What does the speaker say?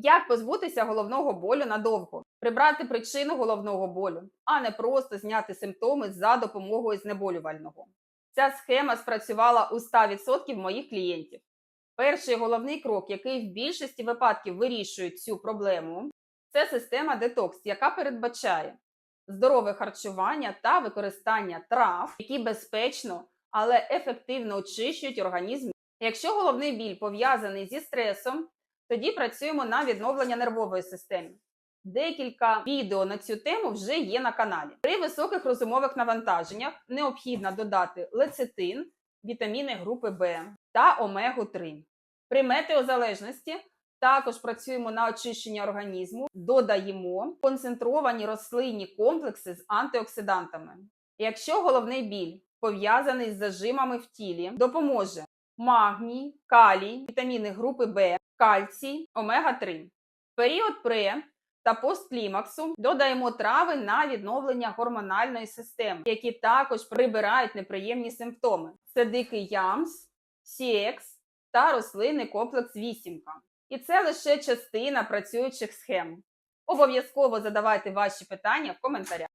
Як позбутися головного болю надовго? Прибрати причину головного болю, а не просто зняти симптоми за допомогою знеболювального. Ця схема спрацювала у 100% моїх клієнтів. Перший головний крок, який в більшості випадків вирішує цю проблему, це система детокс, яка передбачає здорове харчування та використання трав, які безпечно, але ефективно очищують організм. Якщо головний біль пов'язаний зі стресом, тоді працюємо на відновлення нервової системи. Декілька відео на цю тему вже є на каналі. При високих розумових навантаженнях необхідно додати лецитин, вітаміни групи В та омегу 3 При метеозалежності також працюємо на очищення організму, додаємо концентровані рослинні комплекси з антиоксидантами. Якщо головний біль пов'язаний з зажимами в тілі, допоможе магній, калій, вітаміни групи В, кальцій, омега-3. Період пре та постклімаксу додаємо трави на відновлення гормональної системи, які також прибирають неприємні симптоми. Це дикий ямс, сіекс та рослинний комплекс вісімка. І це лише частина працюючих схем. Обов'язково задавайте ваші питання в коментарях.